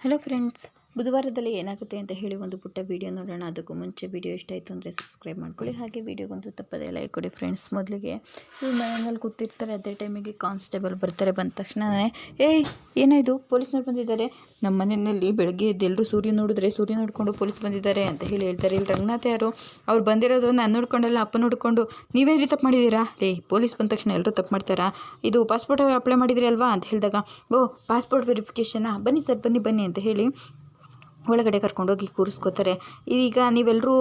Hello friends ಬುಧವಾರದಲ್ಲಿ ಏನಾಗುತ್ತೆ ಅಂತ ಹೇಳಿ ಒಂದು ಪುಟ್ಟ ವಿಡಿಯೋ ನೋಡೋಣ. ಅದಕ್ಕೂ ಮುಂಚೆ ವಿಡಿಯೋ ಇಷ್ಟ ಆಯಿತು ಅಂದರೆ ಸಬ್ಸ್ಕ್ರೈಬ್ ಮಾಡ್ಕೊಳ್ಳಿ. ಹಾಗೆ ವಿಡಿಯೋಗೊಂದು ತಪ್ಪದೆ ಲೈಕ್ ಕೊಡಿ ಫ್ರೆಂಡ್ಸ್ ಮೊದಲಿಗೆ. ಇವ್ರು ಮನೆಯಲ್ಲಿ ಕೂತಿರ್ತಾರೆ, ಅದೇ ಟೈಮಿಗೆ ಕಾನ್ಸ್ಟೇಬಲ್ ಬರ್ತಾರೆ. ಬಂದ ತಕ್ಷಣವೇ ಏಯ್ ಏನಾಯಿತು ಪೊಲೀಸ್ನವ್ರು ಬಂದಿದ್ದಾರೆ. ನಮ್ಮ ಮನೆಯಲ್ಲಿ ಬೆಳಗ್ಗೆ ಎದ್ದೆಲ್ಲರೂ ಸೂರ್ಯ ನೋಡಿದ್ರೆ ಸೂರ್ಯ ನೋಡಿಕೊಂಡು ಪೊಲೀಸ್ ಬಂದಿದ್ದಾರೆ ಅಂತ ಹೇಳಿ ಹೇಳ್ತಾರೆ. ಇಲ್ಲಿ ರಂಗನಾಥ ಯಾರು? ಅವ್ರು ಬಂದಿರೋದು ನಾನು ನೋಡ್ಕೊಂಡಲ್ಲ ಅಪ್ಪ ನೋಡಿಕೊಂಡು. ನೀವೇನು ತಪ್ಪು ಮಾಡಿದ್ದೀರಾ? ಲೇ, ಪೊಲೀಸ್ ಬಂದ ತಕ್ಷಣ ಎಲ್ಲರೂ ತಪ್ಪು ಮಾಡ್ತಾರಾ? ಇದು ಪಾಸ್ಪೋರ್ಟ್ ಅಪ್ಲೈ ಮಾಡಿದ್ರಿ ಅಲ್ವಾ? ಅಂತ ಹೇಳಿದಾಗ, ಓ ಪಾಸ್ಪೋರ್ಟ್ ವೆರಿಫಿಕೇಷನಾ ಬನ್ನಿ ಸರ್, ಬನ್ನಿ ಬನ್ನಿ ಅಂತ ಹೇಳಿ ಒಳಗಡೆ ಕರ್ಕೊಂಡೋಗಿ ಕೂರಿಸ್ಕೋತಾರೆ. ಈಗ ನೀವೆಲ್ಲರೂ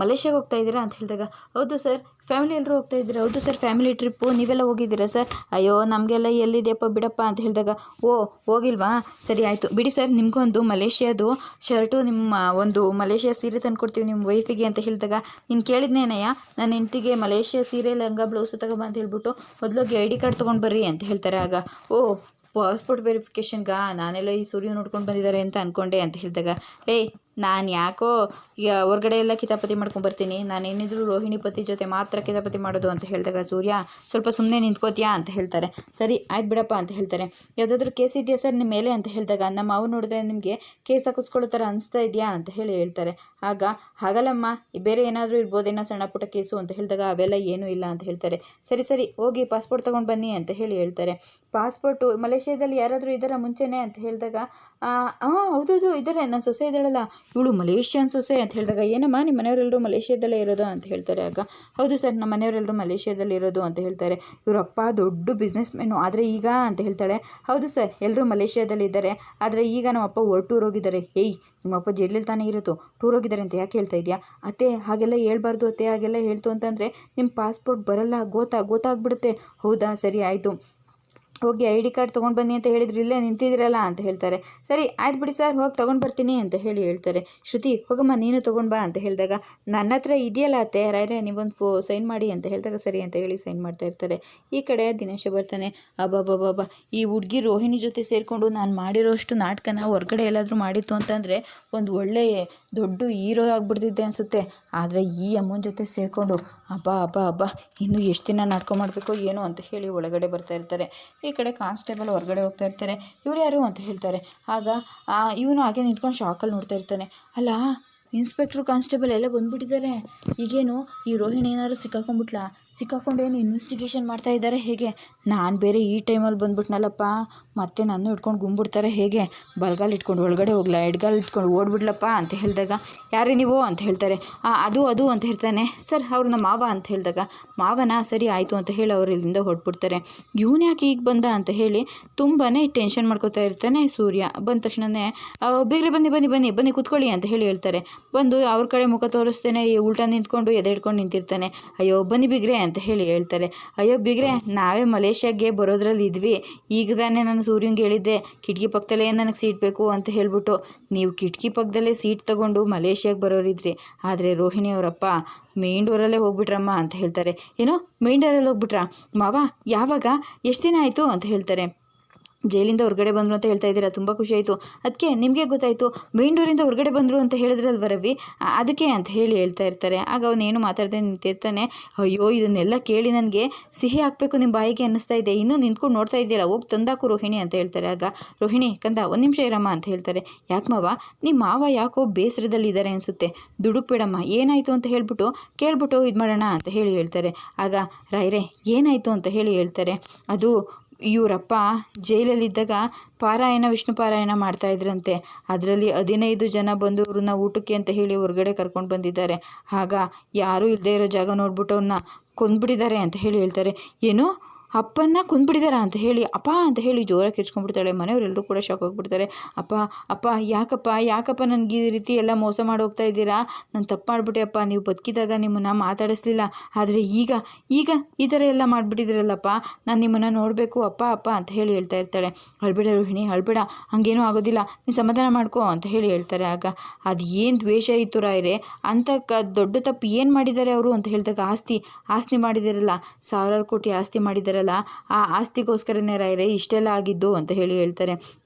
ಮಲೇಷ್ಯಾಗೆ ಹೋಗ್ತಾ ಇದ್ದೀರಾ ಅಂತ ಹೇಳಿದಾಗ, ಹೌದು ಸರ್, ಫ್ಯಾಮಿಲಿ ಎಲ್ಲರೂ ಹೋಗ್ತಾ ಇದ್ದೀರಾ? ಹೌದು ಸರ್, ಫ್ಯಾಮಿಲಿ ಟ್ರಿಪ್ಪು, ನೀವೆಲ್ಲ ಹೋಗಿದ್ದೀರಾ ಸರ್? ಅಯ್ಯೋ, ನಮಗೆಲ್ಲ ಎಲ್ಲಿದೆಯಪ್ಪ ಬಿಡಪ್ಪ ಅಂತ ಹೇಳಿದಾಗ, ಓ, ಹೋಗಿಲ್ವಾ? ಸರಿ, ಆಯಿತು. ಬಿಡಿ ಸರ್ ನಿಮಗೊಂದು ಮಲೇಷ್ಯಾದು ಶರ್ಟು, ನಿಮ್ಮ ಒಂದು ಮಲೇಷ್ಯಾ ಸೀರೆ ತಂದುಕೊಡ್ತೀವಿ ನಿಮ್ಮ ವೈಫಿಗೆ ಅಂತ ಹೇಳಿದಾಗ, ನೀನು ಕೇಳಿದ್ನೇನಯ್ಯ ನನ್ನ ಹೆಂಡ್ತಿಗೆ ಮಲೇಷ್ಯಾ ಸೀರೆ, ಲಂಗ, ಬ್ಲೌಸು ತಗೊಬ ಅಂತ ಹೇಳ್ಬಿಟ್ಟು, ಮೊದಲೋಗಿ ಐ ಡಿ ಕಾರ್ಡ್ ತೊಗೊಂಡು ಬರ್ರಿ ಅಂತ ಹೇಳ್ತಾರೆ. ಆಗ, ಓ ಪಾಸ್ಪೋರ್ಟ್ ವೆರಿಫಿಕೇಷನ್ಗಾ ನಾನೆಲ್ಲ ಈ ಸೂರ್ಯ ನೋಡ್ಕೊಂಡು ಬಂದಿದ್ದಾರೆ ಅಂತ ಅಂದ್ಕೊಂಡೆ ಅಂತ ಹೇಳಿದಾಗ ಏ ನಾನು ಯಾಕೋ ಈಗ ಹೊರ್ಗಡೆ ಎಲ್ಲ ಕಿತಾಪತಿ ಮಾಡ್ಕೊಂಬರ್ತೀನಿ ನಾನು ರೋಹಿಣಿ ಪತಿ ಜೊತೆ ಮಾತ್ರ ಕಿತಾಪತಿ ಮಾಡೋದು ಅಂತ ಹೇಳಿದಾಗ ಸೂರ್ಯ, ಸ್ವಲ್ಪ ಸುಮ್ಮನೆ ನಿಂತ್ಕೋತೀಯಾ ಅಂತ ಹೇಳ್ತಾರೆ. ಸರಿ, ಆಯ್ತು ಬಿಡಪ್ಪ ಅಂತ ಹೇಳ್ತಾರೆ. ಯಾವುದಾದ್ರೂ ಕೇಸ್ ಇದೆಯಾ ಸರ್ ನಿಮ್ಮ ಮೇಲೆ ಅಂತ ಹೇಳಿದಾಗ ನಮ್ಮ ಮಾವು ನೋಡಿದ್ರೆ ನಿಮಗೆ ಕೇಸ್ ಹಾಕಿಸ್ಕೊಳ್ಳೋ ಥರ ಅನಿಸ್ತಾ ಇದೆಯಾ ಅಂತ ಹೇಳಿ ಹೇಳ್ತಾರೆ. ಆಗ, ಹಾಗಲ್ಲಮ್ಮ ಬೇರೆ ಏನಾದರೂ ಇರ್ಬೋದೇನೋ ಸಣ್ಣ ಪುಟ್ಟ ಕೇಸು ಅಂತ ಹೇಳಿದಾಗ ಅವೆಲ್ಲ ಏನೂ ಇಲ್ಲ ಅಂತ ಹೇಳ್ತಾರೆ. ಸರಿ ಸರಿ, ಹೋಗಿ ಪಾಸ್ಪೋರ್ಟ್ ತೊಗೊಂಡು ಬನ್ನಿ ಅಂತ ಹೇಳಿ ಹೇಳ್ತಾರೆ. ಪಾಸ್ಪೋರ್ಟು ಮಲೇಷ್ಯಾದಲ್ಲಿ ಯಾರಾದರೂ ಇದ್ದಾರಾ ಮುಂಚೆನೇ ಅಂತ ಹೇಳಿದಾಗ ಹಾಂ ಹೌದೌದು ಇದ್ದಾರೆ ನನ್ನ ಸೊಸೆ ಇದ್ದಾಳಲ್ಲ ಇವಳು ಮಲೇಷ್ಯನ್ ಸೊಸೆ ಅಂತ ಹೇಳಿದಾಗ, ಏನಮ್ಮ, ನಿಮ್ಮ ಮನೆಯವರೆಲ್ಲರೂ ಮಲೇಷ್ಯಾದಲ್ಲೇ ಇರೋದು ಅಂತ ಹೇಳ್ತಾರೆ ಆಗ. ಹೌದು ಸರ್, ನಮ್ಮ ಮನೆಯವರೆಲ್ಲರೂ ಮಲೇಷ್ಯಾದಲ್ಲಿ ಇರೋದು ಅಂತ ಹೇಳ್ತಾರೆ. ಇವರಪ್ಪ ದೊಡ್ಡ ಬಿಸ್ನೆಸ್ ಮೆನು ಆದರೆ ಈಗ ಅಂತ ಹೇಳ್ತಾಳೆ. ಹೌದು ಸರ್, ಎಲ್ಲರೂ ಮಲೇಷ್ಯಾದಲ್ಲಿ ಇದ್ದಾರೆ. ಆದರೆ ಈಗ ನಮ್ಮಪ್ಪ ಹೊರಟೂರ್ ಹೋಗಿದ್ದಾರೆ ಏಯ್ ನಿಮ್ಮಪ್ಪ ಜೈಲಲ್ಲಿ ತಾನೇ ಇರೋದು. ಟೂರ್ ಹೋಗಿದ್ದಾರೆ ಅಂತ ಯಾಕೆ ಹೇಳ್ತಾ ಇದೆಯಾ ಅತ್ತೆ, ಹಾಗೆಲ್ಲ ಹೇಳ್ಬಾರ್ದು, ಅತ್ತೆ ಹಾಗೆಲ್ಲ ಹೇಳ್ತು ಅಂತಂದರೆ ನಿಮ್ಮ ಪಾಸ್ಪೋರ್ಟ್ ಬರಲ್ಲ, ಗೊತ್ತಾ, ಗೊತ್ತಾಗ್ಬಿಡುತ್ತೆ. ಹೌದಾ, ಸರಿ, ಆಯಿತು. ಹೋಗಿ ಐ ಡಿ ಕಾರ್ಡ್ ತೊಗೊಂಡು ಬನ್ನಿ ಅಂತ ಹೇಳಿದ್ರು ಇಲ್ಲೇ ನಿಂತಿದ್ದೀರಲ್ಲ ಅಂತ ಹೇಳ್ತಾರೆ. ಸರಿ, ಆಯ್ತು ಬಿಡಿ ಸರ್, ಹೋಗಿ ತೊಗೊಂಡು ಬರ್ತೀನಿ ಅಂತ ಹೇಳಿ ಹೇಳ್ತಾರೆ. ಶ್ರುತಿ, ಹೋಗಮ್ಮ, ನೀನು ತೊಗೊಂಡು ಬಾ ಅಂತ ಹೇಳಿದಾಗ, ನನ್ನ ಹತ್ರ ಇದೆಯಲ್ಲ ಅತ್ತೆ, ರಾಯ್ರೆ, ನೀವೊಂದು ಫೋ, ಸೈನ್ ಮಾಡಿ ಅಂತ ಹೇಳಿದಾಗ ಸರಿ ಅಂತ ಹೇಳಿ ಸೈನ್ ಮಾಡ್ತಾ ಇರ್ತಾರೆ. ಈ ಕಡೆ ದಿನೇಶ ಬರ್ತಾನೆ ಅಬ್ಬಬ್ಬಬ್ಬ ಈ ಹುಡುಗಿ ರೋಹಿಣಿ ಜೊತೆ ಸೇರಿಕೊಂಡು ನಾನು ಮಾಡಿರೋಷ್ಟು ನಾಟಕನ ಹೊರಗಡೆ ಎಲ್ಲಾದರೂ ಮಾಡಿತ್ತು ಅಂತಂದರೆ ಒಂದು ಒಳ್ಳೆಯ ದೊಡ್ಡ ಹೀರೋ ಆಗಿಬಿಡ್ತಿದ್ದೆ ಅನಿಸುತ್ತೆ. ಆದರೆ ಈ ಅಮ್ಮನ ಜೊತೆ ಸೇರಿಕೊಂಡು ಅಬ್ಬಾ ಅಬ್ಬಾ ಹಬ್ಬ ಇನ್ನೂ ಎಷ್ಟು ದಿನ ನಾಟಕ ಮಾಡಬೇಕೋ ಏನೋ ಅಂತ ಹೇಳಿ ಒಳಗಡೆ ಬರ್ತಾ ಇರ್ತಾರೆ. ಕಡೆ ಕಾನ್ಸ್ಟೇಬಲ್ ಹೊರಗಡೆ ಹೋಗ್ತಾ ಇರ್ತಾರೆ. ಇವ್ರು ಯಾರು ಅಂತ ಹೇಳ್ತಾರೆ. ಆಗ ಇವನು ಹಾಗೆ ನಿಂತ್ಕೊಂಡು ಶಾಕಲ್ಲಿ ನೋಡ್ತಾ ಇರ್ತಾನೆ. ಅಲ್ಲ, ಇನ್ಸ್ಪೆಕ್ಟ್ರು ಕಾನ್ಸ್ಟೇಬಲ್ ಎಲ್ಲ ಬಂದುಬಿಟ್ಟಿದ್ದಾರೆ. ಈಗೇನು ಈ ರೋಹಿಣಿ ಏನಾದ್ರು ಸಿಕ್ಕಾಕೊಂಡ್ಬಿಟ್ಲಾ? ಸಿಕ್ಕಾಕೊಂಡೇನು ಇನ್ವೆಸ್ಟಿಗೇಷನ್ ಮಾಡ್ತಾ ಇದ್ದಾರೆ ಹೇಗೆ? ನಾನು ಬೇರೆ ಈ ಟೈಮಲ್ಲಿ ಬಂದ್ಬಿಟ್ನಲ್ಲಪ್ಪ. ಮತ್ತೆ ನನ್ನ ಹಿಡ್ಕೊಂಡು ಗುಂಬಿಡ್ತಾರೆ ಹೇಗೆ? ಬಲ್ಗಾಲ್ ಇಟ್ಕೊಂಡು ಒಳಗಡೆ ಹೋಗ್ಲಾ? ಎಡ್ಗಾಲು ಇಟ್ಕೊಂಡು ಓಡ್ಬಿಡ್ಲಪ್ಪ ಅಂತ ಹೇಳಿದಾಗ, ಯಾರೇ ನೀವು? ಅಂತ ಹೇಳ್ತಾರೆ. ಅದು ಅದು, ಅಂತ ಹೇಳ್ತಾನೆ. ಸರ್, ಅವ್ರು ನಮ್ಮ ಮಾವ ಅಂತ ಹೇಳಿದಾಗ, ಮಾವನ, ಸರಿ ಆಯಿತು, ಅಂತ ಹೇಳಿ ಅವ್ರು ಇಲ್ಲಿಂದ ಹೊರಟ್ಬಿಡ್ತಾರೆ. ಇವನು ಯಾಕೆ ಈಗ ಬಂದ? ಅಂತ ಹೇಳಿ ತುಂಬಾ ಟೆನ್ಷನ್ ಮಾಡ್ಕೋತಾ ಇರ್ತಾನೆ ಸೂರ್ಯ. ಬಂದ ತಕ್ಷಣವೇ ಬೇಗ ಬನ್ನಿ ಬನ್ನಿ ಬನ್ನಿ ಬನ್ನಿ, ಕೂತ್ಕೊಳ್ಳಿ, ಅಂತ ಹೇಳಿ ಹೇಳ್ತಾರೆ. ಬಂದು ಅವ್ರ ಕಡೆ ಮುಖ ತೋರಿಸ್ತೇನೆ ಉಲ್ಟಾ ನಿಂತ್ಕೊಂಡು ಎದೆ ಹಿಡ್ಕೊಂಡು ನಿಂತಿರ್ತಾನೆ. ಅಯ್ಯೋ, ಬನ್ನಿ, ಬಿಗ್ರೆ ಅಂತ ಹೇಳಿ ಹೇಳ್ತಾರೆ. ಅಯ್ಯೋ ಬಿಗ್ರೆ, ನಾವೇ ಮಲೇಷ್ಯಾಗೆ ಬರೋದ್ರಲ್ಲಿ ಇದ್ವಿ. ಈಗ ತಾನೇ ನಾನು ಸೂರ್ಯಂಗೆ ಹೇಳಿದ್ದೆ, ಕಿಟಕಿ ಪಕ್ಕದಲ್ಲೇ ನನಗೆ ಸೀಟ್ ಬೇಕು ಅಂತ ಹೇಳ್ಬಿಟ್ಟು. ನೀವು ಕಿಟಕಿ ಪಕ್ಕದಲ್ಲೇ ಸೀಟ್ ತಗೊಂಡು ಮಲೇಷ್ಯಾಗೆ ಬರೋರಿದ್ರಿ. ಆದರೆ ರೋಹಿಣಿ ಅವರಪ್ಪ ಮೇನ್ ಡೋರಲ್ಲೇ ಹೋಗ್ಬಿಟ್ರಮ್ಮ ಅಂತ ಹೇಳ್ತಾರೆ. ಏನೋ ಮೇನ್ ಡೋರಲ್ಲಿ ಹೋಗ್ಬಿಟ್ರಾ? ಮಾವ, ಯಾವಾಗ? ಎಷ್ಟು ದಿನ ಆಯಿತು? ಅಂತ ಹೇಳ್ತಾರೆ. ಜೈಲಿಂದ ಹೊರಗಡೆ ಬಂದರು ಅಂತ ಹೇಳ್ತಾ ಇದ್ದೀರಾ? ತುಂಬ ಖುಷಿ ಆಯಿತು. ಅದಕ್ಕೆ ನಿಮಗೆ ಗೊತ್ತಾಯಿತು ಡೋರಿಂದ ಹೊರಗಡೆ ಬಂದರು ಅಂತ ಹೇಳಿದ್ರಲ್ವ ರವಿ? ಅದಕ್ಕೆ ಅಂತ ಹೇಳಿ ಹೇಳ್ತಾ ಇರ್ತಾರೆ. ಆಗ ಅವನೇನು ಮಾತಾಡದೆ ನಿಂತಿರ್ತಾನೆ, ಅಯ್ಯೋ, ಇದನ್ನೆಲ್ಲ ಕೇಳಿ ನನಗೆ ಸಿಹಿ ಹಾಕಬೇಕು ನಿಮ್ಮ ಬಾಯಿಗೆ ಅನ್ನಿಸ್ತಾ ಇದೆ. ಇನ್ನೂ ನಿಂತ್ಕೊಂಡು ನೋಡ್ತಾ ಇದ್ದೀರಾ ಹೋಗಿ ತಂದಾಕು ರೋಹಿಣಿ ಅಂತ ಹೇಳ್ತಾರೆ. ಆಗ ರೋಹಿಣಿ, ಕಂದ, ಒಂದು ನಿಮಿಷ ಇರಮ್ಮ ಅಂತ ಹೇಳ್ತಾರೆ. ಯಾಕೆ ಮಾವ? ನಿಮ್ಮ ಮಾವ ಯಾಕೋ ಬೇಸರದಲ್ಲಿ ಇದ್ದಾರೆ ಅನಿಸುತ್ತೆ. ದುಡುಕ್ಬೇಡಮ್ಮ ಏನಾಯಿತು ಅಂತ ಹೇಳ್ಬಿಟ್ಟು ಕೇಳ್ಬಿಟ್ಟು ಇದು ಮಾಡೋಣ ಅಂತ ಹೇಳಿ ಹೇಳ್ತಾರೆ. ಆಗ ರಾಯ್ರೆ ಏನಾಯಿತು? ಅಂತ ಹೇಳಿ ಹೇಳ್ತಾರೆ. ಅದು ಇವರಪ್ಪ ಜೈಲಲ್ಲಿದ್ದಾಗ ಪಾರಾಯಣ, ವಿಷ್ಣು ಪಾರಾಯಣ ಮಾಡ್ತಾ ಇದ್ರಂತೆ. ಅದರಲ್ಲಿ ಹದಿನೈದು ಜನ ಬಂದು ಇವ್ರನ್ನ ಊಟಕ್ಕೆ ಅಂತ ಹೇಳಿ ಹೊರಗಡೆ ಕರ್ಕೊಂಡು ಬಂದಿದ್ದಾರೆ. ಆಗ ಯಾರೂ ಇಲ್ಲದೆ ಇರೋ ಜಾಗ ನೋಡ್ಬಿಟ್ಟು ಅವ್ರನ್ನ ಕೊಂದ್ಬಿಟ್ಟಿದ್ದಾರೆ ಅಂತ ಹೇಳಿ ಹೇಳ್ತಾರೆ. ಏನು? ಅಪ್ಪನ್ನ ಕೊಂದ್ಬಿಟ್ಟಿದಾರ ಅಂತ ಹೇಳಿ, ಅಪ್ಪ ಅಂತ ಹೇಳಿ ಜೋರಾಗಿ ಕಿರ್ಚ್ಕೊಂಡ್ಬಿಡ್ತಾಳೆ. ಮನೆಯವರೆಲ್ಲರೂ ಕೂಡ ಶಾಕ್ ಹೋಗ್ಬಿಡ್ತಾರೆ ಅಪ್ಪ ಅಪ್ಪ, ಯಾಕಪ್ಪ ಯಾಕಪ್ಪ ನನಗೆ ಈ ರೀತಿ ಎಲ್ಲ ಮೋಸ ಮಾಡಿ ಹೋಗ್ತಾ ಇದ್ದೀರಾ? ನಾನು ತಪ್ಪು ಮಾಡಿಬಿಟ್ಟೆ ಅಪ್ಪ. ನೀವು ಬದುಕಿದಾಗ ನಿಮ್ಮನ್ನು ಮಾತಾಡಿಸ್ಲಿಲ್ಲ. ಆದರೆ ಈಗ ಈಗ ಈ ಥರ ಎಲ್ಲ ಮಾಡಿಬಿಟ್ಟಿದ್ದೀರಲ್ಲಪ್ಪ ನಾನು ನಿಮ್ಮನ್ನು ನೋಡಬೇಕು, ಅಪ್ಪ ಅಪ್ಪ ಅಂತ ಹೇಳಿ ಹೇಳ್ತಾ ಇರ್ತಾಳೆ. ಅಳ್ಬೇಡ ರೋಹಿಣಿ, ಅಳ್ಬೇಡ. ಹಂಗೇನೂ ಆಗೋದಿಲ್ಲ. ನೀನು ಸಮಾಧಾನ ಮಾಡ್ಕೋ ಅಂತ ಹೇಳಿ ಹೇಳ್ತಾರೆ ಆಗ. ಅದು ಏನು ದ್ವೇಷ ಇತ್ತು ರಾಯ್ರೆ ಅಂತ ಕ, ದೊಡ್ಡ ತಪ್ಪು ಏನು ಮಾಡಿದ್ದಾರೆ ಅವರು ಅಂತ ಹೇಳಿದಾಗ ಆಸ್ತಿ ಆಸ್ತಿ ಮಾಡಿದಿರಲ್ಲ. ಸಾವಿರಾರು ಕೋಟಿ ಆಸ್ತಿ ಮಾಡಿದ್ದಾರೆ ಆ ಆಸ್ತಿಗೋಸ್ಕರನೇ ರಾಯರೇ ಇಷ್ಟೆಲ್ಲ ಆಗಿದ್ದು ಅಂತ ಹೇಳಿ ಹೇಳ್ತಾರೆ.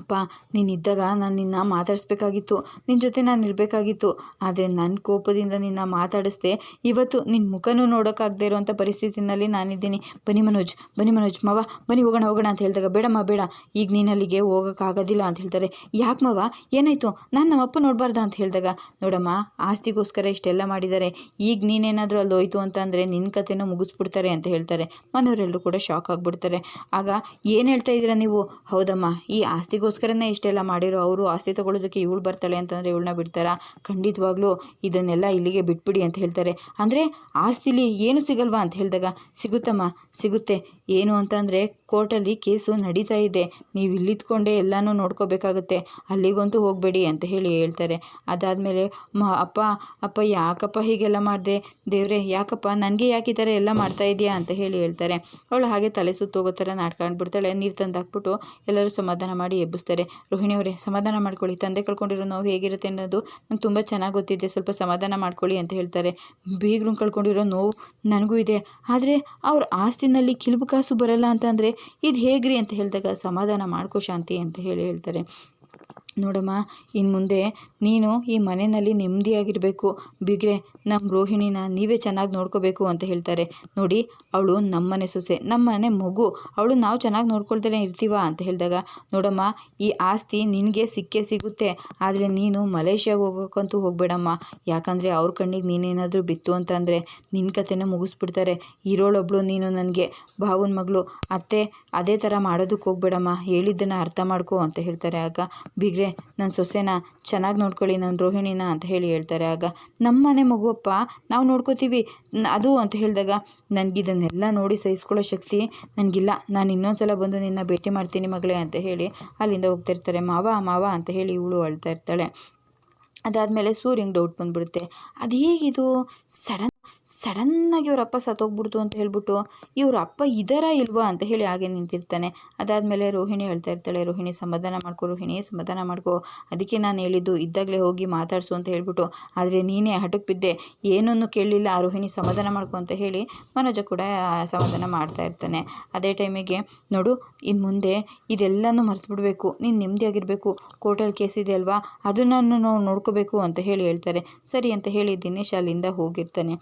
ಅಪ್ಪ ನೀನಿದ್ದಾಗ ನಾನು ನಿನ್ನ ಮಾತಾಡಿಸ್ಬೇಕಾಗಿತ್ತು. ನಿನ್ನ ಜೊತೆ ನಾನು ಇರಬೇಕಾಗಿತ್ತು. ಆದರೆ ನನ್ನ ಕೋಪದಿಂದ ನಿನ್ನ ಮಾತಾಡಿಸ್ದೆ ಇವತ್ತು ನಿನ್ನ ಮುಖನೂ ನೋಡೋಕ್ಕಾಗದೇ ಇರೋವಂಥ ಪರಿಸ್ಥಿತಿನಲ್ಲಿ ನಾನಿದ್ದೀನಿ. ಬನ್ನಿ ಮನೋಜ್ ಬನ್ನಿ ಮನೋಜ್, ಮಾವ, ಬನ್ನಿ ಹೋಗೋಣ ಹೋಗೋಣ ಅಂತ ಹೇಳಿದಾಗ, ಬೇಡಮ್ಮ, ಬೇಡ. ಈಗ ನೀನು ಅಲ್ಲಿಗೆ ಹೋಗೋಕ್ಕಾಗೋದಿಲ್ಲ ಅಂತ ಹೇಳ್ತಾರೆ. ಯಾಕೆ ಮಾವ? ಏನಾಯಿತು? ನಾನು ನಮ್ಮಪ್ಪ ನೋಡಬಾರ್ದ ಅಂತ ಹೇಳಿದಾಗ, ನೋಡಮ್ಮ, ಆಸ್ತಿಗೋಸ್ಕರ ಇಷ್ಟೆಲ್ಲ ಮಾಡಿದ್ದಾರೆ. ಈಗ ನೀನೇನಾದರೂ ಅಲ್ಲಿ ಹೋಯ್ತು ಅಂತಂದರೆ ನಿನ್ನ ಕಥೆನೂ ಮುಗಿಸ್ಬಿಡ್ತಾರೆ ಅಂತ ಹೇಳ್ತಾರೆ. ಮನೆಯವರೆಲ್ಲರೂ ಕೂಡ ಶಾಕ್ ಆಗಿಬಿಡ್ತಾರೆ. ಆಗ ಏನು ಹೇಳ್ತಾ ಇದ್ದೀರಾ ನೀವು? ಹೌದಮ್ಮ, ಈ ಆಸ್ತಿಗೋಸ್ಕರನೇ ಇಷ್ಟೆಲ್ಲ ಮಾಡಿರೋ ಅವರು ಆಸ್ತಿ ತಗೊಳ್ಳೋದಕ್ಕೆ ಇವಳು ಬರ್ತಾಳೆ ಅಂತಂದರೆ ಇವಳನ್ನ ಬಿಡ್ತಾರಾ? ಖಂಡಿತವಾಗ್ಲೂ ಇದನ್ನೆಲ್ಲ ಇಲ್ಲಿಗೆ ಬಿಟ್ಬಿಡಿ ಅಂತ ಹೇಳ್ತಾರೆ. ಅಂದರೆ ಆಸ್ತಿಲಿ ಏನು ಸಿಗಲ್ವಾ ಅಂತ ಹೇಳಿದಾಗ, ಸಿಗುತ್ತಮ್ಮ, ಸಿಗುತ್ತೆ. ಏನು ಅಂತಂದರೆ ಕೋರ್ಟಲ್ಲಿ ಕೇಸು ನಡೀತಾ ಇದೆ. ನೀವು ಇಲ್ಲಿದ್ಕೊಂಡೇ ಎಲ್ಲನೂ ನೋಡ್ಕೋಬೇಕಾಗುತ್ತೆ. ಅಲ್ಲಿಗಂತೂ ಹೋಗಬೇಡಿ ಅಂತ ಹೇಳಿ ಹೇಳ್ತಾರೆ. ಅದಾದಮೇಲೆ ಮ, ಅಪ್ಪ ಅಪ್ಪ ಯಾಕಪ್ಪ ಹೀಗೆಲ್ಲ ಮಾಡಿದೆ? ದೇವ್ರೆ, ಯಾಕಪ್ಪ? ನನಗೆ ಯಾಕೆ ಈ ಥರ ಎಲ್ಲ ಮಾಡ್ತಾ ಇದೆಯಾ ಅಂತ ಹೇಳಿ ಹೇಳ್ತಾರೆ. ಅವಳು ಹಾಗೆ ತಲೆ ಸುತ್ತೋಗೋ ಥರ ನಾಟಕ ಆಡ್ಬಿಡ್ತಾಳೆ. ನೀರು ತಂದು ಹಾಕ್ಬಿಟ್ಟು ಎಲ್ಲರೂ ಸಮಾಧಾನ ಮಾಡಿ ಎಬ್ಬಿಸ್ತಾರೆ. ರೋಹಿಣಿ ಅವರೇ, ಸಮಾಧಾನ ಮಾಡ್ಕೊಳ್ಳಿ. ತಂದೆ ಕಳ್ಕೊಂಡಿರೋ ನೋವು ಹೇಗಿರುತ್ತೆ ಅನ್ನೋದು ನಂಗೆ ತುಂಬ ಚೆನ್ನಾಗಿ ಗೊತ್ತಿದೆ. ಸ್ವಲ್ಪ ಸಮಾಧಾನ ಮಾಡ್ಕೊಳ್ಳಿ ಅಂತ ಹೇಳ್ತಾರೆ. ಬೀಗರು ಕಳ್ಕೊಂಡಿರೋ ನೋವು ನನಗೂ ಇದೆ. ಆದರೆ ಅವ್ರ ಆಸ್ತಿನಲ್ಲಿ ಕಿಲುಬು ಕಾಸು ಬರಲ್ಲ ಅಂತಂದರೆ ಇದು ಹೇಗ್ರಿ ಅಂತ ಹೇಳಿದಾಗ, ಸಮಾಧಾನ ಮಾಡ್ಕೋ ಶಾಂತಿ ಅಂತ ಹೇಳಿ ಹೇಳ್ತಾರೆ. ನೋಡಮ್ಮ ಇನ್ನು ಮುಂದೆ ನೀನು ಈ ಮನೆಯಲ್ಲಿ ನೆಮ್ಮದಿಯಾಗಿರಬೇಕು. ಬಿಗ್ರೆ ನಮ್ಮ ರೋಹಿಣಿನ ನೀವೇ ಚೆನ್ನಾಗಿ ನೋಡ್ಕೋಬೇಕು ಅಂತ ಹೇಳ್ತಾರೆ. ನೋಡಿ, ಅವಳು ನಮ್ಮನೆ ಸೊಸೆ, ನಮ್ಮನೆ ಮಗು. ಅವಳು ನಾವು ಚೆನ್ನಾಗಿ ನೋಡ್ಕೊಳ್ತಾನೆ ಇರ್ತೀವ ಅಂತ ಹೇಳಿದಾಗ, ನೋಡಮ್ಮ, ಈ ಆಸ್ತಿ ನಿನಗೆ ಸಿಕ್ಕೇ ಸಿಗುತ್ತೆ. ಆದರೆ ನೀನು ಮಲೇಷ್ಯಾಗೆ ಹೋಗೋಕ್ಕಂತೂ ಹೋಗಬೇಡಮ್ಮ. ಯಾಕಂದರೆ ಅವ್ರ ಕಣ್ಣಿಗೆ ನೀನೇನಾದರೂ ಬಿತ್ತು ಅಂತಂದರೆ ನಿನ್ನ ಕಥೆನೇ ಮುಗಿಸ್ಬಿಡ್ತಾರೆ. ಇರೋಳೊಬ್ಳು ನೀನು ನನಗೆ, ಭಾವನ ಮಗಳು. ಅತ್ತೆ, ಅದೇ ಥರ ಮಾಡೋದಕ್ಕೆ ಹೋಗ್ಬೇಡಮ್ಮ. ಹೇಳಿದ್ದನ್ನು ಅರ್ಥ ಮಾಡ್ಕೋ ಅಂತ ಹೇಳ್ತಾರೆ. ಆಗ ಬಿಗ್ರೆ ನನ್ನ ಸೊಸೆನ ಚೆನ್ನಾಗಿ ನೋಡ್ಕೊಳ್ಳಿ ನನ್ನ ರೋಹಿಣಿನ ಅಂತ ಹೇಳಿ ಹೇಳ್ತಾರೆ. ಆಗ ನಮ್ಮ ಮನೆ ಮಗುವಪ್ಪ, ನಾವು ನೋಡ್ಕೋತೀವಿ ಅದು ಅಂತ ಹೇಳಿದಾಗ, ನನಗಿದನ್ನೆಲ್ಲ ನೋಡಿ ಸಹಿಸ್ಕೊಳ್ಳೋ ಶಕ್ತಿ ನನಗಿಲ್ಲ. ನಾನು ಇನ್ನೊಂದು ಸಲ ಬಂದು ನಿನ್ನ ಭೇಟಿ ಮಾಡ್ತೀನಿ ಮಗಳೇ ಅಂತ ಹೇಳಿ ಅಲ್ಲಿಂದ ಹೋಗ್ತಾ ಇರ್ತಾರೆ. ಮಾವ ಮಾವ ಅಂತ ಹೇಳಿ ಇವಳು ಅಳ್ತಾ ಇರ್ತಾಳೆ. ಅದಾದಮೇಲೆ ಸೂರ್ಯಂಗೆ ಡೌಟ್ ಬಂದ್ಬಿಡುತ್ತೆ. ಅದು ಹೇಗಿದು? ಸಡನ್, ಸಡನ್ನಾಗಿ ಅವ್ರ ಅಪ್ಪ ಸತ್ತೋಗ್ಬಿಡ್ತು ಅಂತ ಹೇಳ್ಬಿಟ್ಟು ಇವ್ರ ಅಪ್ಪ ಇದರ ಇಲ್ವಾ ಅಂತ ಹೇಳಿ ಹಾಗೆ ನಿಂತಿರ್ತಾನೆ. ಅದಾದಮೇಲೆ ರೋಹಿಣಿ ಹೇಳ್ತಾ ಇರ್ತಾಳೆ, ರೋಹಿಣಿ, ಸಮಾಧಾನ ಮಾಡ್ಕೊ, ರೋಹಿಣಿ, ಸಮಾಧಾನ ಮಾಡ್ಕೋ. ಅದಕ್ಕೆ ನಾನು ಹೇಳಿದ್ದು ಇದ್ದಾಗಲೇ ಹೋಗಿ ಮಾತಾಡಿಸು ಅಂತ ಹೇಳ್ಬಿಟ್ಟು. ಆದರೆ ನೀನೇ ಹಠಕ್ಕೆ ಬಿದ್ದೆ. ಏನನ್ನು ಕೇಳಲಿಲ್ಲ. ಆ ರೋಹಿಣಿ ಸಮಾಧಾನ ಮಾಡ್ಕೊ ಅಂತ ಹೇಳಿ ಮನೋಜ ಕೂಡ ಸಮಾಧಾನ ಮಾಡ್ತಾ ಇರ್ತಾನೆ. ಅದೇ ಟೈಮಿಗೆ, ನೋಡು ಇನ್ನು ಮುಂದೆ ಇದೆಲ್ಲನೂ ಮರೆತು ಬಿಡಬೇಕು ನೀನು ನೆಮ್ಮದಿಯಾಗಿರಬೇಕು. ಕೋರ್ಟಲ್ಲಿ ಕೇಸ್ ಇದೆ ಅಲ್ವಾ? ಅದನ್ನು ನಾವು ನೋಡ್ಕೋಬೇಕು ಅಂತ ಹೇಳಿ ಹೇಳ್ತಾರೆ. ಸರಿ ಅಂತ ಹೇಳಿ ದಿನೇಶ್ ಅಲ್ಲಿಂದ ಹೋಗಿರ್ತಾನೆ.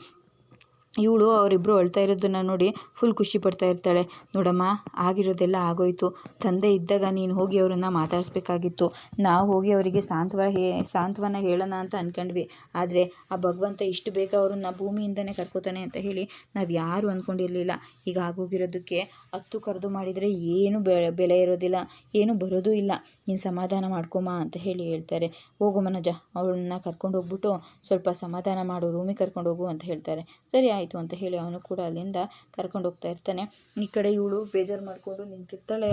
ಇವಳು ಅವರಿಬ್ಬರು ಅಳ್ತಾ ಇರೋದನ್ನು ನೋಡಿ ಫುಲ್ ಖುಷಿ ಪಡ್ತಾ ಇರ್ತಾಳೆ. ನೋಡಮ್ಮ, ಆಗಿರೋದೆಲ್ಲ ಆಗೋಯ್ತು. ತಂದೆ ಇದ್ದಾಗ ನೀನು ಹೋಗಿ ಅವರನ್ನು ಮಾತಾಡಿಸ್ಬೇಕಾಗಿತ್ತು. ನಾವು ಹೋಗಿ ಅವರಿಗೆ ಸಾಂತ್ವ ಹೇ, ಸಾಂತ್ವನ ಹೇಳೋಣ ಅಂತ ಅಂದ್ಕೊಂಡ್ವಿ ಆದರೆ ಆ ಭಗವಂತ ಇಷ್ಟು ಬೇಗ ಅವ್ರನ್ನ ಭೂಮಿಯಿಂದನೇ ಕರ್ಕೋತಾನೆ ಅಂತ ಹೇಳಿ ನಾವು ಯಾರು ಅಂದ್ಕೊಂಡಿರಲಿಲ್ಲ ಈಗ ಆಗೋಗಿರೋದಕ್ಕೆ ಹತ್ತು ಕರೆದು ಮಾಡಿದರೆ ಏನು ಬೆಲೆ ಇರೋದಿಲ್ಲ, ಏನು ಬರೋದೂ ಇಲ್ಲ. ನೀನು ಸಮಾಧಾನ ಮಾಡ್ಕೊಮ್ಮ ಅಂತ ಹೇಳಿ ಹೇಳ್ತಾರೆ. ಹೋಗು ಮನೋಜ, ಅವಳನ್ನ ಕರ್ಕೊಂಡು ಹೋಗ್ಬಿಟ್ಟು ಸ್ವಲ್ಪ ಸಮಾಧಾನ ಮಾಡು ರೂಮಿಗೆ ಕರ್ಕೊಂಡು ಹೋಗು ಅಂತ ಹೇಳ್ತಾರೆ. ಸರಿ ಆಯಿತು ಅಂತ ಹೇಳಿ ಅವನು ಕೂಡ ಅಲ್ಲಿಂದ ಕರ್ಕೊಂಡು ಹೋಗ್ತಾ ಇರ್ತಾನೆ. ಈ ಕಡೆ ಇವಳು ಬೇಜಾರು ಮಾಡಿಕೊಂಡು ನಿಂತಿರ್ತಾಳೆ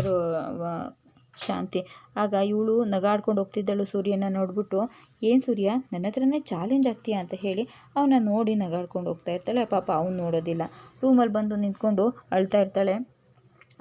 ಶಾಂತಿ. ಆಗ ಇವಳು ನಗಾಡ್ಕೊಂಡು ಹೋಗ್ತಿದ್ದಳು ಸೂರ್ಯನ ನೋಡ್ಬಿಟ್ಟು, ಏನು ಸೂರ್ಯ, ನನ್ನ ಹತ್ರನೇ ಚಾಲೆಂಜ್ ಆಗ್ತೀಯಾ? ಅಂತ ಹೇಳಿ ಅವನ ನೋಡಿ ನಗಾಡ್ಕೊಂಡು ಹೋಗ್ತಾ ಇರ್ತಾಳೆ. ಪಾಪ ಅವನು ನೋಡೋದಿಲ್ಲ. ರೂಮಲ್ಲಿ ಬಂದು ನಿಂತ್ಕೊಂಡು ಅಳ್ತಾ ಇರ್ತಾಳೆ.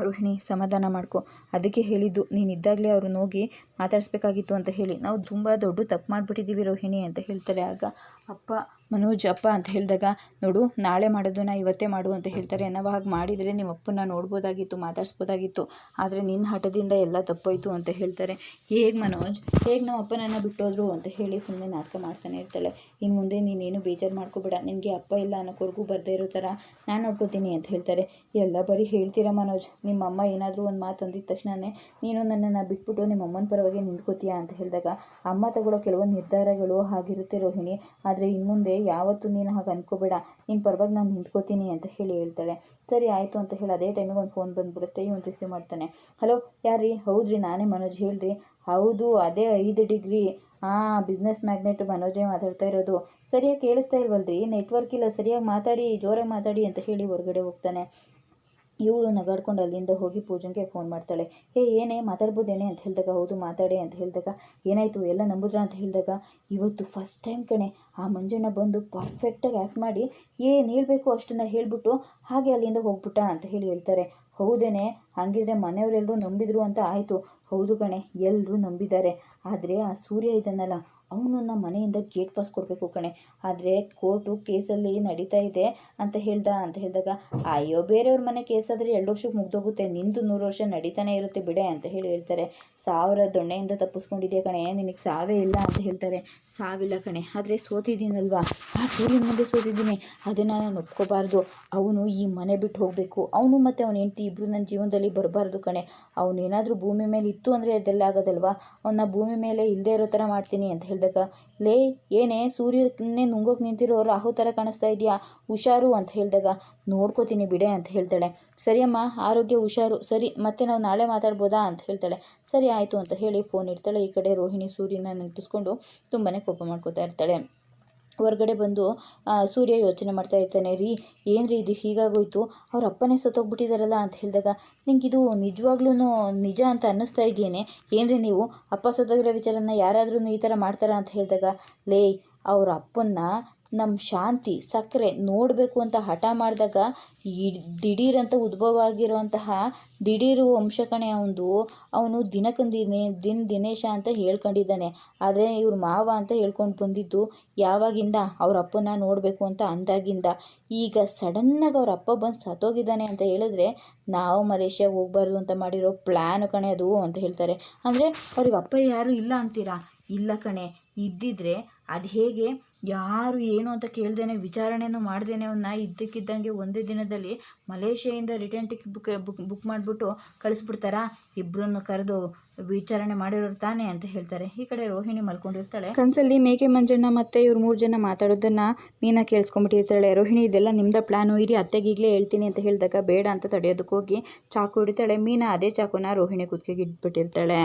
ರೋಹಿಣಿ, ಸಮಾಧಾನ ಮಾಡ್ಕೊ. ಅದಕ್ಕೆ ಹೇಳಿದ್ದು, ನೀನು ಇದ್ದಾಗಲೇ ಅವ್ರನ್ನ ಹೋಗಿ ಮಾತಾಡಿಸ್ಬೇಕಾಗಿತ್ತು ಅಂತ ಹೇಳಿ. ನಾವು ತುಂಬ ದೊಡ್ಡ ತಪ್ಪು ಮಾಡಿಬಿಟ್ಟಿದ್ದೀವಿ ರೋಹಿಣಿ ಅಂತ ಹೇಳ್ತಾರೆ. ಆಗ ಅಪ್ಪ, ಮನೋಜ್, ಅಪ್ಪ ಅಂತ ಹೇಳಿದಾಗ, ನೋಡು, ನಾಳೆ ಮಾಡೋದನ್ನ ಇವತ್ತೇ ಮಾಡು ಅಂತ ಹೇಳ್ತಾರೆ. ನಾವು ಹಾಗೆ ಮಾಡಿದರೆ ನಿಮ್ಮ ಅಪ್ಪನ ನೋಡ್ಬೋದಾಗಿತ್ತು, ಮಾತಾಡಿಸ್ಬೋದಾಗಿತ್ತು. ಆದರೆ ನಿನ್ನ ಹಠದಿಂದ ಎಲ್ಲ ತಪ್ಪೋಯ್ತು ಅಂತ ಹೇಳ್ತಾರೆ. ಹೇಗೆ ಮನೋಜ್? ಹೇಗೆ ನಮ್ಮ ಅಪ್ಪನನ್ನು ಬಿಟ್ಟೋದ್ರು ಅಂತ ಹೇಳಿ ಸುಮ್ಮನೆ ನಾಟಕ ಮಾಡ್ತಾನೆ ಇರ್ತಾಳೆ. ಇನ್ನು ಮುಂದೆ ನೀನೇನು ಬೇಜಾರು ಮಾಡ್ಕೋಬೇಡ. ನಿನಗೆ ಅಪ್ಪ ಇಲ್ಲ ಅನ್ನೋಕ್ವರೆಗೂ ಬರದೇ ಇರೋ ಥರ ನಾನು ನೋಡ್ಕೋತೀನಿ ಅಂತ ಹೇಳ್ತಾರೆ. ಎಲ್ಲ ಬರೀ ಹೇಳ್ತೀರಾ ಮನೋಜ್? ನಿಮ್ಮ ಅಮ್ಮ ಏನಾದರೂ ಒಂದು ಮಾತು ಅಂದಿದ ತಕ್ಷಣವೇ ನೀನು ನನ್ನನ್ನು ಬಿಟ್ಬಿಟ್ಟು ನಿಮ್ಮ ಅಮ್ಮನ ಪರವಾಗಿ ನಿಂತ್ಕೋತೀಯಾ ಅಂತ ಹೇಳಿದಾಗ, ಅಮ್ಮ, ತಗೊಳ್ಳೋ ಕೆಲವೊಂದು ನಿರ್ಧಾರಗಳು ಹಾಗಿರುತ್ತೆ ರೋಹಿಣಿ, ಆದರೆ ಇನ್ನು ಮುಂದೆ ಯಾವತ್ತೂ ನೀನು ಹಾಗೆ ಅಂದ್ಕೋಬೇಡ ನಿನ್ನ ಪರವಾಗಿ ನಾನು ನಿಂತ್ಕೋತೀನಿ ಅಂತ ಹೇಳಿ ಹೇಳ್ತಾಳೆ. ಸರಿ, ಆಯಿತು ಅಂತ ಹೇಳಿ ಅದೇ ಟೈಮಿಗೆ ಒಂದು ಫೋನ್ ಬಂದ್ಬಿಡುತ್ತೆ. ಇವನು ರಿಸೀವ್ ಮಾಡ್ತಾನೆ. ಹಲೋ ಯಾರೀ ಹೌದ್ರಿ, ನಾನೇ ಮನೋಜ್ ಹೇಳ್ರಿ. ಹೌದು, ಅದೇ ಐದು ಡಿಗ್ರಿ ಆ ಬಿಸ್ನೆಸ್ ಮ್ಯಾಗ್ನೆಟ್ ಮನೋಜೇ ಮಾತಾಡ್ತಾ ಇರೋದು. ಸರಿಯಾಗಿ ಕೇಳಿಸ್ತಾ ಇಲ್ವಲ್ರಿ? ನೆಟ್ವರ್ಕ್ ಇಲ್ಲ. ಸರಿಯಾಗಿ ಮಾತಾಡಿ, ಜೋರಾಗಿ ಮಾತಾಡಿ ಅಂತ ಹೇಳಿ ಹೊರಗಡೆ ಹೋಗ್ತಾನೆ. ಇವಳು ನಗಾಡ್ಕೊಂಡು ಅಲ್ಲಿಂದ ಹೋಗಿ ಪೂಜನ್ಗೆ ಫೋನ್ ಮಾಡ್ತಾಳೆ. ಹೇ, ಏನೇ, ಮಾತಾಡ್ಬೋದೇನೆ? ಅಂತ ಹೇಳಿದಾಗ, ಹೌದು, ಮಾತಾಡಿ, ಅಂತ ಹೇಳಿದಾಗ, ಏನಾಯಿತು? ಎಲ್ಲ ನಂಬುದ್ರ? ಅಂತ ಹೇಳಿದಾಗ, ಇವತ್ತು ಫಸ್ಟ್ ಟೈಮ್ ಕಣೆ. ಆ ಮಂಜಣ್ಣ ಬಂದು ಪರ್ಫೆಕ್ಟಾಗಿ ಆ್ಯಕ್ಟ್ ಮಾಡಿ ಏನು ಹೇಳಬೇಕು ಅಷ್ಟನ್ನು ಹೇಳಿಬಿಟ್ಟು ಹಾಗೆ ಅಲ್ಲಿಂದ ಹೋಗ್ಬಿಟ್ಟ ಅಂತ ಹೇಳಿ ಹೇಳ್ತಾರೆ. ಹೌದೇನೆ ಹಾಗಿದ್ರೆ ಮನೆಯವರೆಲ್ಲರೂ ನಂಬಿದ್ರು ಅಂತ ಆಯಿತು. ಹೌದು ಕಣೆ ಎಲ್ಲರೂ ನಂಬಿದ್ದಾರೆ. ಆದರೆ ಆ ಸೂರ್ಯ ಇದ್ದಾನಲ್ಲ, ಅವನು ನಮ್ಮ ಮನೆಯಿಂದ ಗೇಟ್ ಪಾಸ್ ಕೊಡಬೇಕು ಕಣೆ. ಆದರೆ ಕೋರ್ಟು ಕೇಸಲ್ಲಿ ನಡೀತಾ ಇದೆ ಅಂತ ಹೇಳ್ದ, ಅಂತ ಹೇಳಿದಾಗ, ಅಯ್ಯೋ, ಬೇರೆಯವ್ರ ಮನೆ ಕೇಸಾದರೆ ಎರಡು ವರ್ಷಕ್ಕೆ ಮುಗ್ದೋಗುತ್ತೆ, ನಿಂದು ನೂರು ವರ್ಷ ನಡೀತಾನೆ ಇರುತ್ತೆ ಬಿಡೆ ಅಂತ ಹೇಳಿ ಹೇಳ್ತಾರೆ. ಸಾವಿರ ದೊಣ್ಣೆಯಿಂದ ತಪ್ಪಿಸ್ಕೊಂಡಿದ್ಯಾ ಕಣೆ, ನಿನಗೆ ಸಾವೇ ಇಲ್ಲ ಅಂತ ಹೇಳ್ತಾರೆ. ಸಾವಿಲ್ಲ ಕಣೆ, ಆದರೆ ಸೋತಿದ್ದೀನಲ್ವಾ? ಆ ಸೂರ್ಯನ ಮುಂದೆ ಸೋತಿದ್ದೀನಿ, ಅದನ್ನು ನಾನು ಒಪ್ಕೋಬಾರ್ದು. ಅವನು ಈ ಮನೆ ಬಿಟ್ಟು ಹೋಗಬೇಕು. ಅವನು ಮತ್ತು ಅವನ ಹೆಂಡತಿ ಇಬ್ಬರು ನನ್ನ ಜೀವನದಲ್ಲಿ ಬರಬಾರ್ದು ಕಣೆ. ಅವನೇನಾದರೂ ಭೂಮಿ ಮೇಲೆ ಇತ್ತು ಅಂದರೆ ಅದೆಲ್ಲ ಆಗೋದಲ್ವಾ? ಅವನ್ನ ಭೂಮಿ ಮೇಲೆ ಇಲ್ಲದೇ ಇರೋ ಥರ ಮಾಡ್ತೀನಿ ಅಂತ ಹೇಳಿದಾಗ, ಲೇ, ಏನೇ, ಸೂರ್ಯನೇ ನುಂಗೋಕೆ ನಿಂತಿರೋ ರಾಹು ಥರ ಕಾಣಿಸ್ತಾ ಇದೆಯಾ? ಹುಷಾರು ಅಂತ ಹೇಳಿದಾಗ, ನೋಡ್ಕೋತೀನಿ ಬಿಡೆ ಅಂತ ಹೇಳ್ತಾಳೆ. ಸರಿಯಮ್ಮ, ಆರೋಗ್ಯ ಹುಷಾರು. ಸರಿ, ಮತ್ತೆ ನಾವು ನಾಳೆ ಮಾತಾಡ್ಬೋದಾ ಅಂತ ಹೇಳ್ತಾಳೆ. ಸರಿ, ಆಯಿತು ಅಂತ ಹೇಳಿ ಫೋನ್ ಇಡ್ತಾಳೆ. ಈ ಕಡೆ ರೋಹಿಣಿ ಸೂರ್ಯನ ನೆನಪಿಸ್ಕೊಂಡು ತುಂಬಾ ಕೋಪ ಮಾಡ್ಕೋತಾ ಇರ್ತಾಳೆ. ಹೊರಗಡೆ ಬಂದು ಸೂರ್ಯ ಯೋಚನೆ ಮಾಡ್ತಾ ಇರ್ತಾನೆ, ರೀ ಏನು ರೀ ಇದು ಹೀಗಾಗೋಯ್ತು? ಅವ್ರ ಅಪ್ಪನೇ ಸತ್ತೋಗ್ಬಿಟ್ಟಿದಾರಲ್ಲ ಅಂತ ಹೇಳಿದಾಗ, ನಿಂಗೆ ಇದು ನಿಜವಾಗ್ಲೂ ನಿಜ ಅಂತ ಅನ್ನಿಸ್ತಾ ಇದೆಯೇನೆ? ಏನ್ರಿ ನೀವು? ಅಪ್ಪ ಸತ್ತೋಗಿರೋ ವಿಚಾರನ ಯಾರಾದ್ರೂ ಈ ಥರ ಮಾಡ್ತಾರಾ? ಅಂತ ಹೇಳಿದಾಗ, ಲೇ, ಅವ್ರ ಅಪ್ಪನ್ನ ನಮ್ಮ ಶಾಂತಿ, ಸಕ್ಕರೆ ನೋಡಬೇಕು ಅಂತ ಹಠ ಮಾಡಿದಾಗ ದಿಢೀರಂತ ಉದ್ಭವ ಆಗಿರುವಂತಹ ದಿಢೀರು ವಂಶಕಣೆ ಅವನದು. ಅವನು ದಿನಕ್ಕೊಂದು ದಿನೇ, ದಿನ ದಿನೇಶ ಅಂತ ಹೇಳ್ಕೊಂಡಿದ್ದಾನೆ. ಆದರೆ ಇವ್ರ ಮಾವ ಅಂತ ಹೇಳ್ಕೊಂಡು ಬಂದಿದ್ದು ಯಾವಾಗಿಂದ? ಅವ್ರ ಅಪ್ಪನ ನೋಡಬೇಕು ಅಂತ ಅಂದಾಗಿಂದ. ಈಗ ಸಡನ್ನಾಗಿ ಅವ್ರ ಅಪ್ಪ ಬಂದು ಸತ್ತೋಗಿದ್ದಾನೆ ಅಂತ ಹೇಳಿದ್ರೆ ನಾವು ಮಲೇಷ್ಯಾಗೆ ಹೋಗ್ಬಾರ್ದು ಅಂತ ಮಾಡಿರೋ ಪ್ಲ್ಯಾನ್ ಕಣೆ ಅದು ಅಂತ ಹೇಳ್ತಾರೆ. ಅಂದರೆ ಅವ್ರಿಗೆ ಅಪ್ಪ ಯಾರು ಇಲ್ಲ ಅಂತೀರಾ? ಇಲ್ಲ ಕಣೆ. ಇದ್ದಿದ್ರೆ ಅದು ಹೇಗೆ, ಯಾರು ಏನು ಅಂತ ಕೇಳ್ದೇನೆ ವಿಚಾರಣೆನೂ ಮಾಡ್ದೇನೆ ಅವನ್ನ ಇದ್ದಕ್ಕಿದ್ದಂಗೆ ಒಂದೇ ದಿನದಲ್ಲಿ ಮಲೇಷ್ಯಾಯಿಂದ ರಿಟರ್ನ್ ಟಿಕೆಟ್ ಬುಕ್ ಬುಕ್ ಮಾಡಿಬಿಟ್ಟು ಕಳಿಸ್ಬಿಡ್ತಾರಾ? ಇಬ್ಬರನ್ನು ಕರೆದು ವಿಚಾರಣೆ ಮಾಡಿರೋರು ತಾನೆ ಅಂತ ಹೇಳ್ತಾರೆ. ಈ ಕಡೆ ರೋಹಿಣಿ ಮಲ್ಕೊಂಡಿರ್ತಾಳೆ. ಕನ್ಸಲ್ಲಿ ಮೇಕೆ ಮಂಜಣ್ಣ ಮತ್ತು ಇವ್ರು ಮೂರು ಜನ ಮಾತಾಡೋದನ್ನ ಮೀನಾ ಕೇಳಿಸ್ಕೊಂಡ್ಬಿಟ್ಟಿರ್ತಾಳೆ. ರೋಹಿಣಿ, ಇದೆಲ್ಲ ನಿಮ್ದ ಪ್ಲಾನು ಇರಿ ಅತ್ತೆಗೀಗಲೇ ಹೇಳ್ತೀನಿ ಅಂತ ಹೇಳಿದಾಗ ಬೇಡ ಅಂತ ತಡೆಯೋದಕ್ಕೆ ಹೋಗಿ ಚಾಕು ಹಿಡಿತಾಳೆ. ಮೀನಾ ಅದೇ ಚಾಕುನ ರೋಹಿಣಿ ಕುತ್ತಿಗೆಗೆ ಇಟ್ಬಿಟ್ಟಿರ್ತಾಳೆ.